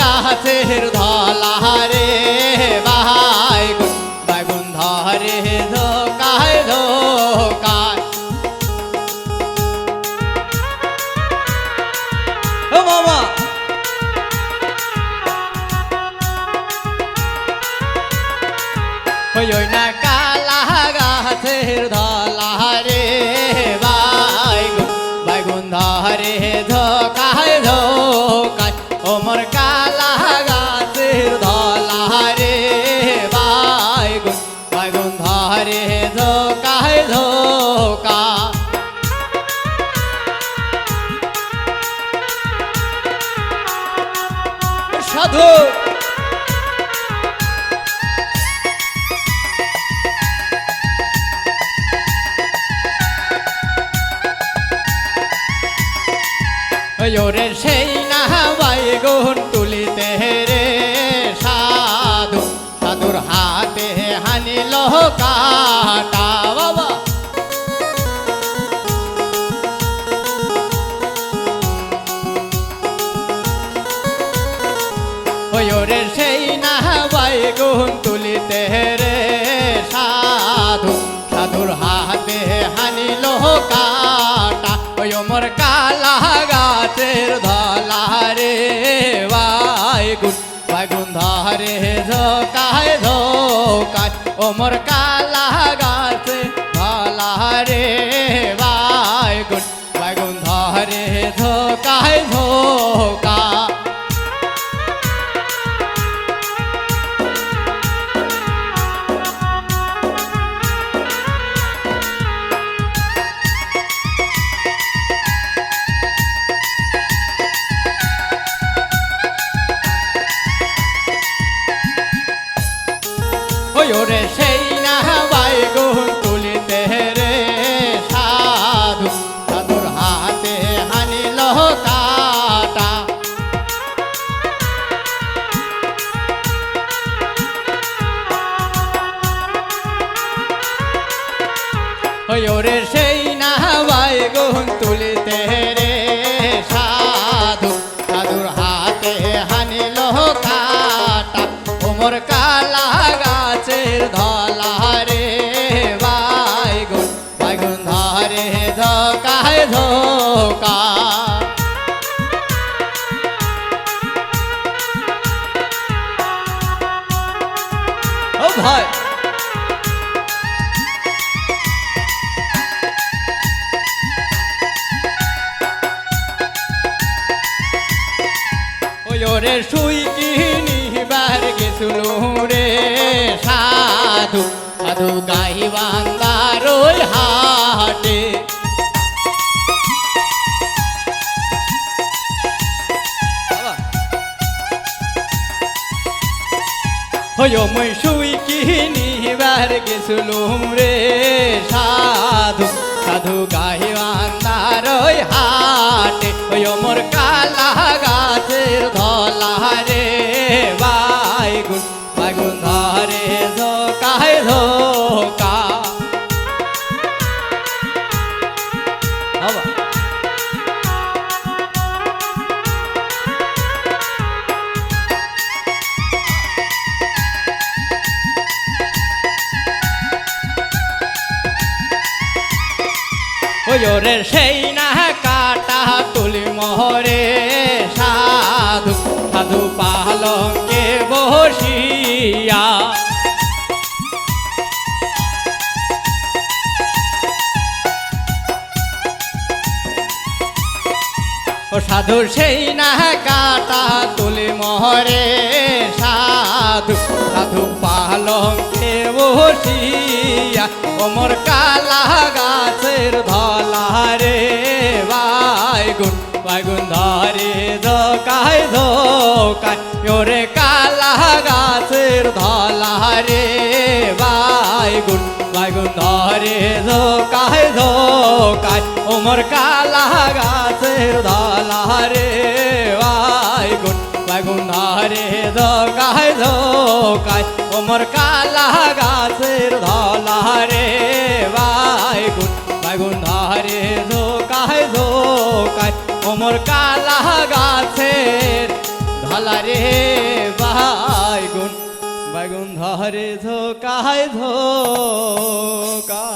গাছের ধলারে বাগুন বাগুন ধরে ধোকায় ধোকায়। ও মামা। ওই না ধরে ধোকায় ধোকায়। ওমর কালা গাছের ধলারে বাইগুন বাইগুন ধরে ধোকায় ধোকা সাধু ওরে সেই না বাইগুন তুলিতে রে। সাধু, সাধুর হাতে বাবা। সেই না বাইগুন তুলিতে রে। সাধু, সাধুর হাতে হানিল কাটা ওই মোর কালা গাছের ধলা রে বাইগুন বাইগুন ধরে ঝোকায় ধোকায়। ওমর মোর কালা গাছে ধলা রে বাইগুন বাইগুন ধরে ধোকায় ধোকা ওরে সেই না বাইগুন তুলিতে রে সাধু। সাধুর হাতে হানিল কাটা ওরে সেই না বাইগুন তুলিতে রে সাধু। সাধুর হাতে হানিল কাটা ওমর কালা ওই ওরে শুই কিনিবার গেছিল রে সাধু সাধু গাই বান্দার ওই হাটে। ওই মই শুই কিনিবার গেছিলুম রে সাধু সাধু গাই ওরে সেই না কাটা তুলি মোহরে সাধু সাধু পালঙ্কে বসিয়া। ও সাধু, সেই না কাটা তুলি মোহরে সাধু সাধু পালঙ্কে বসিয়া ওমর কালা গাছের ধলা রে, বাইগুন বাইগুন ধরে, ধোকায় ধোকায়, ওরে কালা গাছের ধলা রে, বাইগুন বাইগুন ধরে, ধোকায় ধোকায় ওমর কালা গাছের ধলা রে, বাইগুন বাইগুন ধরে, ধোকায় ধোকায় ওমর কালা মোর কালা গাছের ধলারে বাইগুন বাইগুন ধরে ধোকায় ধোকা